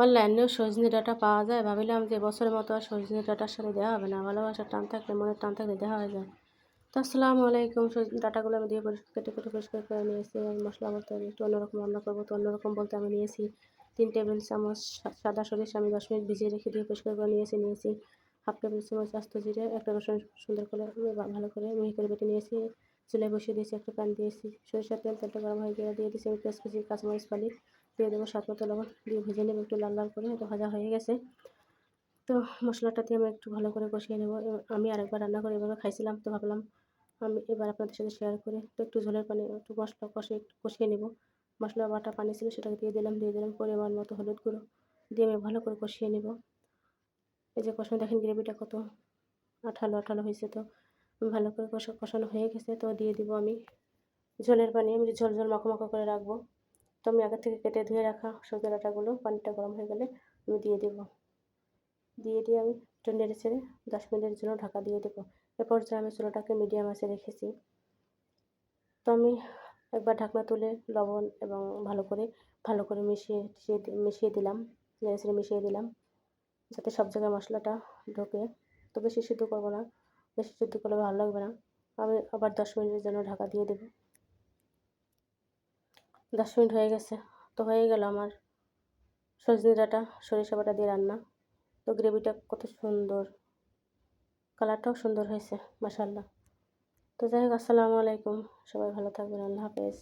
অনলাইনেও সজনে ডাটা পাওয়া যায়। ভাবিলাম যে বছরের মতো আর সজনে ডাটার সাথে দেওয়া হবে না। ভালোবাসার টান থাকলে, মনের টান থাকলে দেওয়া হয়ে যায়। তো আসসালামু আলাইকুম। সজনে ডাটাগুলো আমি দিয়ে পরিষ্কার কেটে কেটে পরিষ্কার করে নিয়েছি। মশলা বলতে একটু অন্যরকম রান্না করব তো অন্যরকম বলতে আমি নিয়েছি তিন টেবিল চামচ সাদা সরিষা আমি দশ মিনিট ভিজিয়ে রেখে দিয়ে পরিষ্কার করে নিয়েছি নিয়েছি হাফ টেবিল চামচ আস্ত জিরে, একটা রসুন সুন্দর করে ভালো করে মিহি করে বেটে নিয়েছি। চুলায় বসিয়ে দিয়েছি একটা প্যান দিয়েছি। সরিষার তেল তেলটা গরম হয়ে গেলে দিয়ে দিয়েছি আমি পেঁয়াজ কুচি, কাঁচামরিচ ফালি দিয়ে দেবো স্বাদ মতো লবণ। দিয়ে ভেজে নেব একটু লাল লাল করে তো ভাজা হয়ে গেছে। তো মশলাটা দিয়ে আমি একটু ভালো করে কষিয়ে নেব। আমি আরেকবার রান্না করে এভাবে খাইছিলাম তো ভাবলাম আমি এবার আপনাদের সাথে শেয়ার করে তো একটু ঝোলের পানি, একটু মশলা কষে, একটু কষিয়ে নেব। মশলা বাটা পানি ছিল সেটাকে দিয়ে দিলাম দিয়ে দিলাম পরিমাণ মতো হলুদ গুঁড়ো। দিয়ে আমি ভালো করে কষিয়ে নেব। এই যে কষানো, দেখেন গ্রেভিটা কত আঠালো আঠালো হয়েছে তো। ভালো করে কষা কষানো হয়ে গেছে তো দিয়ে দিব আমি। ঝোলের পানি, আমি ঝোল ঝোল মাখো মাখো করে রাখব। তো আমি আগে থেকে কেটে ধুয়ে রাখা সজনে ডাঁটাগুলো, পানিটা গরম হয়ে গেলে আমি দিয়ে দেব। দিয়ে দিয়ে আমি একটু নেড়ে ছেড়ে দশ মিনিটের জন্য ঢাকা দিয়ে দেবো। এরপর যে আমি চুলোটাকে মিডিয়াম আঁচে রেখেছি। তো আমি একবার ঢাকনা তুলে লবণ এবং ভালো করে ভালো করে মিশিয়ে মিশিয়ে দিলাম, নেড়ে মিশিয়ে দিলাম, যাতে সব জায়গায় মশলাটা ঢোকে। তো বেশি সিদ্ধ করব না, বেশি সিদ্ধ করলে ভালো লাগবে না। আমি আবার দশ মিনিটের জন্য ঢাকা দিয়ে দেবো। দশ মিনিট হয়ে গেছে। তো হয়ে গেল আমার সজনে ডাটা সরিষা বাটা দিয়ে রান্না। তো গ্রেভিটা কত সুন্দর। কালারটাও সুন্দর হয়েছে মাসাল্লাহ তো যাই হোক, আসসালামু আলাইকুম। সবাই ভালো থাকবেন, আল্লাহ হাফেজ।